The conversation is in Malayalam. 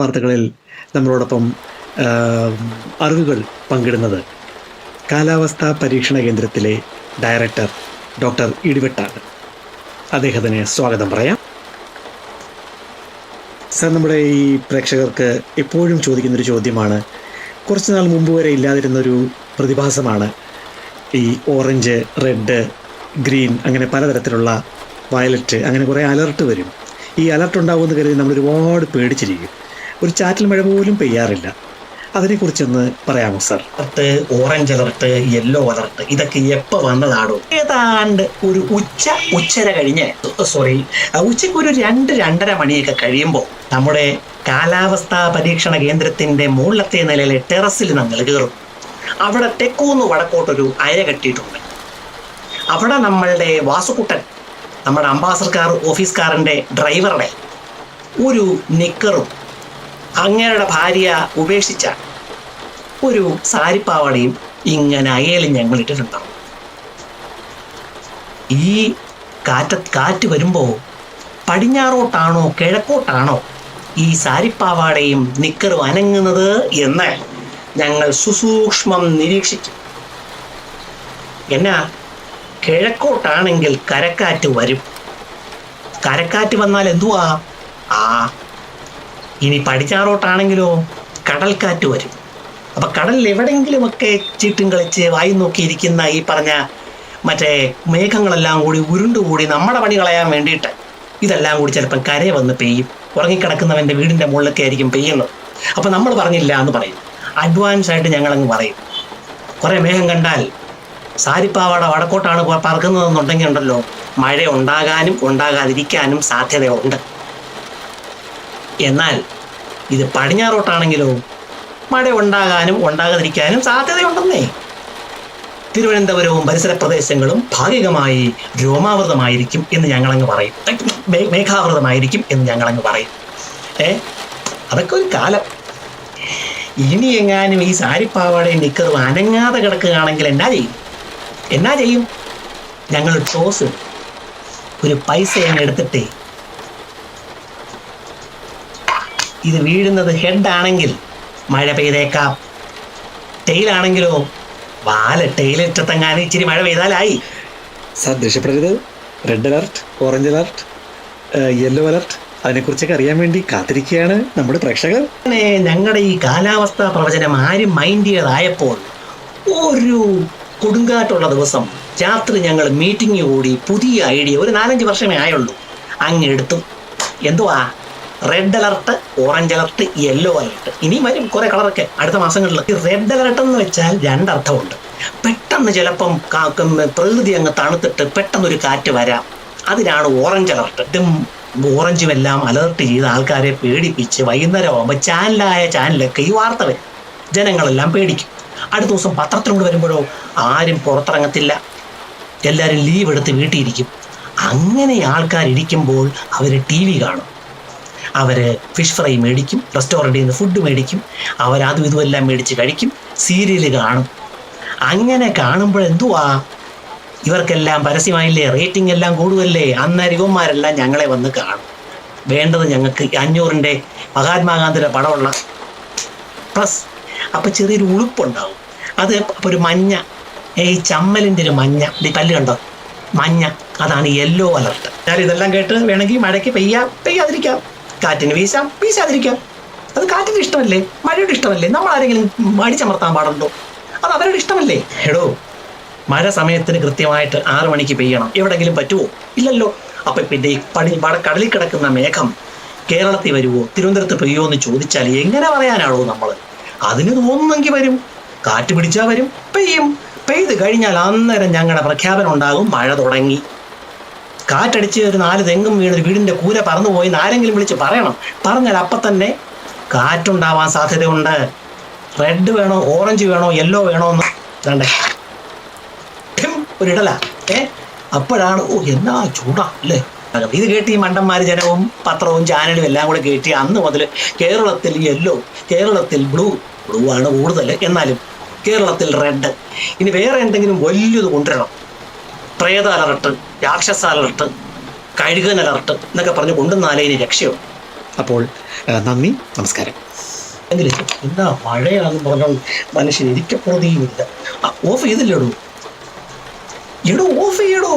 വാർത്തകളിൽ നമ്മളോടൊപ്പം അറിവുകൾ പങ്കിടുന്നത് കാലാവസ്ഥാ പരീക്ഷണ കേന്ദ്രത്തിലെ ഡയറക്ടർ ഡോക്ടർ ഇടിവെട്ടാണ്. അദ്ദേഹത്തിന് സ്വാഗതം പറയാം. സർ നമ്മുടെ ഈ പ്രേക്ഷകർക്ക് എപ്പോഴും ചോദിക്കുന്നൊരു ചോദ്യമാണ് കുറച്ച് നാൾ മുമ്പ് വരെ ഇല്ലാതിരുന്നൊരു പ്രതിഭാസമാണ് ഈ ഓറഞ്ച് റെഡ് ഗ്രീൻ അങ്ങനെ പലതരത്തിലുള്ള വയലറ്റ് അങ്ങനെ കുറേ അലർട്ട് വരും. ഈ അലർട്ട് ഉണ്ടാകുമെന്ന് കരുതി നമ്മൾ ഒരുപാട് പേടിച്ചിരിക്കും. ഒരു ചാറ്റൽ മഴ പോലും പെയ്യാറില്ല. അതിനെക്കുറിച്ചൊന്ന് പറയാമോ sir? Alert orange alert yellow alert ഇതൊക്കെ എപ്പോ വന്നതാണോ ഏതാണ്ട് ഒരു ഉച്ച ഉച്ചര കഴിഞ്ഞ് സോറി ഉച്ചയ്ക്ക് ഒരു രണ്ട് രണ്ടര മണിയൊക്കെ കഴിയുമ്പോൾ നമ്മുടെ കാലാവസ്ഥാ പരീക്ഷണ കേന്ദ്രത്തിന്റെ മുകളിലത്തെ നിലയിലെ ടെറസിൽ നമ്മൾ കയറും. അവിടെ തെക്കൂന്ന് വടക്കോട്ടൊരു അര കെട്ടിയിട്ടുണ്ട്. അവിടെ നമ്മളുടെ വാസുക്കുട്ടൻ നമ്മുടെ അംബാസഡർ ഓഫീസ്കാരന്റെ ഡ്രൈവറുടെ ഒരു നിക്കറും അങ്ങയുടെ ഭാര്യ ഉപേക്ഷിച്ച ഒരു സാരിപ്പാവാടയും ഇങ്ങനെ അയലും ഞങ്ങൾ ഇട്ടിട്ടുണ്ടാവും. ഈ കാറ്റ കാറ്റ് വരുമ്പോൾ പടിഞ്ഞാറോട്ടാണോ കിഴക്കോട്ടാണോ ഈ സാരിപ്പാവാടയും നിക്കറും അനങ്ങുന്നത് എന്ന് ഞങ്ങൾ സുസൂക്ഷ്മം നിരീക്ഷിക്കും എന്നാ കിഴക്കോട്ടാണെങ്കിൽ കരക്കാറ്റ് വരും. കരക്കാറ്റ് വന്നാൽ എന്തുവാ? ആ ഇനി പടിഞ്ഞാറോട്ടാണെങ്കിലോ കടൽക്കാറ്റ് വരും. അപ്പൊ കടലിൽ എവിടെയെങ്കിലുമൊക്കെ ചീട്ടും കളിച്ച് വായി നോക്കിയിരിക്കുന്ന ഈ പറഞ്ഞ മറ്റേ മേഘങ്ങളെല്ലാം കൂടി ഉരുണ്ടുകൂടി നമ്മുടെ പണി കളയാൻ വേണ്ടിയിട്ട് ഇതെല്ലാം കൂടി ചിലപ്പം കര വന്ന് പെയ്യും. ഉറങ്ങിക്കിടക്കുന്നവന്റെ വീടിന്റെ മുകളിലൊക്കെ ആയിരിക്കും പെയ്യുന്നത്. അപ്പൊ നമ്മൾ പറഞ്ഞില്ല എന്ന് പറയും. അഡ്വാൻസ് ആയിട്ട് ഞങ്ങളങ്ങ് പറയും. കുറെ മേഘം കണ്ടാൽ സാരിപ്പാവാട വടക്കോട്ടാണ് പറക്കുന്നതെന്നുണ്ടെങ്കിൽ ഉണ്ടല്ലോ. മഴ ഉണ്ടാകാനും ഉണ്ടാകാതിരിക്കാനും സാധ്യതയുണ്ട്. എന്നാൽ ഇത് പടിഞ്ഞാറോട്ടാണെങ്കിലോ മഴ ഉണ്ടാകാനും ഉണ്ടാകാതിരിക്കാനും സാധ്യതയുണ്ടെന്നേ. തിരുവനന്തപുരവും പരിസര പ്രദേശങ്ങളും ഭാഗികമായി രോമാവൃതമായിരിക്കും എന്ന് ഞങ്ങളങ്ങ് പറയും. മേഘാവൃതമായിരിക്കും എന്ന് ഞങ്ങളങ്ങ് പറയും. ഏ അതൊക്കെ ഒരു കാലം. ഇനി എങ്ങാനും ഈ സാരിപ്പാവാടയും നിക്കറും അനങ്ങാതെ കിടക്കുകയാണെങ്കിൽ എന്നാ ചെയ്യും? എന്നാ ചെയ്യും? ഞങ്ങൾ ടോസ് ഒരു പൈസ അങ്ങ് എടുത്തിട്ടേ ഇത് വീഴുന്നത് ഹെഡ് ആണെങ്കിൽ മഴ പെയ്തേക്കാം. ടെയിലാണെങ്കിലോ വാല ടെയിലിട്ടെങ്ങാനും ഇച്ചിരി മഴ പെയ്താലായി. Sir ദേഷ്യപ്പെടരുത് red alert orange alert yellow alert അതിനെക്കുറിച്ചൊക്കെ അറിയാൻ വേണ്ടി കാത്തിരിക്കുകയാണ് നമ്മുടെ പ്രേക്ഷകർ. ഞങ്ങളുടെ ഈ കാലാവസ്ഥാ പ്രവചനം ആരും മൈൻഡ് ചെയ്തായപ്പോൾ ഒരു കൊടുങ്കാറ്റുള്ള ദിവസം രാത്രി ഞങ്ങൾ മീറ്റിംഗ് കൂടി പുതിയ ഐഡിയ ഒരു നാലഞ്ച് വർഷമേ ആയുള്ളൂ. അങ്ങ് എടുത്തു. എന്തുവാ? Red alert orange alert yellow alert ഇനി വരും കുറെ കളറൊക്കെ അടുത്ത മാസങ്ങളിൽ ഈ റെഡ് അലർട്ട് എന്ന് വെച്ചാൽ രണ്ടർത്ഥമുണ്ട്. പെട്ടെന്ന് ചിലപ്പം പ്രകൃതി അങ്ങ് തണുത്തിട്ട് പെട്ടെന്നൊരു കാറ്റ് വരാം. അതിനാണ് ഓറഞ്ച് അലർട്ട് ഇതും ഓറഞ്ചും എല്ലാം അലർട്ട് ചെയ്ത് ആൾക്കാരെ പേടിപ്പിച്ച് വൈകുന്നേരം ആകുമ്പോൾ ചാനലായ ചാനലൊക്കെ ഈ വാർത്ത വരും. ജനങ്ങളെല്ലാം പേടിക്കും. അടുത്ത ദിവസം പത്രത്തിലൂടെ വരുമ്പോഴോ ആരും പുറത്തിറങ്ങത്തില്ല. എല്ലാവരും ലീവ് എടുത്ത് വീട്ടിലിരിക്കും അങ്ങനെ ആൾക്കാരിരിക്കുമ്പോൾ അവർ ടി വി കാണും. അവർ ഫിഷ് ഫ്രൈ മേടിക്കും റെസ്റ്റോറന്റിൽ നിന്ന് ഫുഡ് മേടിക്കും അവർ അതും ഇതും മേടിച്ച് കഴിക്കും സീരിയൽ കാണും. അങ്ങനെ കാണുമ്പോൾ എന്തുവാ? ഇവർക്കെല്ലാം പരസ്യമായില്ലേ? റേറ്റിംഗ് എല്ലാം കൂടുമല്ലേ? അന്നേരം ഇവന്മാരെല്ലാം ഞങ്ങളെ വന്ന് കാണും. വേണ്ടത് ഞങ്ങൾക്ക് അഞ്ഞൂറിന്റെ മഹാത്മാഗാന്ധിയുടെ പടമുള്ള പ്ലസ് അപ്പോൾ ചെറിയൊരു ഉളുപ്പുണ്ടാവും. അത് അപ്പോൾ ഒരു മഞ്ഞ ഈ ചമ്മലിന്റെ ഒരു മഞ്ഞ ഈ പല്ല് കണ്ടോ? മഞ്ഞ അതാണ് യെല്ലോ അലർട്ട് ഞാൻ ഇതെല്ലാം കേട്ട് വേണമെങ്കിൽ മഴയ്ക്ക് പെയ്യാം പെയ്യാതിരിക്കാം. കാറ്റിന് വീശാം വീശാതിരിക്കാം അത് കാറ്റിന് ഇഷ്ടമല്ലേ? മഴയുടെ ഇഷ്ടമല്ലേ? നമ്മൾ ആരെങ്കിലും അടിച്ചമർത്താൻ പാടുണ്ടോ? അത് അവരുടെ ഇഷ്ടമല്ലേ? എടോ മഴ സമയത്തിന് കൃത്യമായിട്ട് ആറു മണിക്ക് പെയ്യണം. എവിടെങ്കിലും പറ്റുമോ ഇല്ലല്ലോ. അപ്പൊ പിന്നെ ഈ പടി കടലിൽ കിടക്കുന്ന മേഘം കേരളത്തിൽ വരുമോ തിരുവനന്തപുരത്ത് പെയ്യുമോ എന്ന് ചോദിച്ചാൽ എങ്ങനെ പറയാനാണോ നമ്മൾ അതിന് തോന്നുന്നെങ്കിൽ വരും. കാറ്റ് പിടിച്ചാൽ വരും. പെയ്യും. പെയ്ത് കഴിഞ്ഞാൽ അന്നേരം ഞങ്ങളുടെ പ്രഖ്യാപനം ഉണ്ടാകും. മഴ തുടങ്ങി. കാറ്റടിച്ച് ഒരു നാല് തെങ്ങും വീണ് ഒരു വീടിന്റെ കൂര പറന്നു പോയി ആരെങ്കിലും വിളിച്ച് പറയണം. പറഞ്ഞാൽ അപ്പം തന്നെ കാറ്റുണ്ടാവാൻ സാധ്യതയുണ്ട്. റെഡ് വേണോ ഓറഞ്ച് വേണോ യെല്ലോ വേണോ എന്ന് വേണ്ടേ ഠിം ഒരിടല ഏ? അപ്പോഴാണ് ഓ എന്നാ ചൂടാ അല്ലേ? ഇത് കേട്ട് ഈ മണ്ടന്മാർ ജനവും പത്രവും ചാനലും എല്ലാം കൂടെ കേട്ടി അന്ന് മുതൽ കേരളത്തിൽ യെല്ലോ കേരളത്തിൽ ബ്ലൂ ബ്ലൂ ആണ് കൂടുതൽ എന്നാലും കേരളത്തിൽ റെഡ് ഇനി വേറെ എന്തെങ്കിലും വലിയത് കൊണ്ടുവരണം. പ്രേത അലർട്ട് രാക്ഷസ അലർട്ട് കഴുകൻ അലർട്ട് എന്നൊക്കെ പറഞ്ഞ് കൊണ്ടുവന്നാലേ ഇനി രക്ഷയോ. അപ്പോൾ നന്ദി നമസ്കാരം. എങ്കിലും എന്താ മഴയാണെന്ന് പറഞ്ഞാൽ മനുഷ്യൻ ഇരിക്കപ്രതിയുമില്ല ഓഫ് ചെയ്തില്ലേടോ? എടോ ഓഫ് ചെയ്യടോ?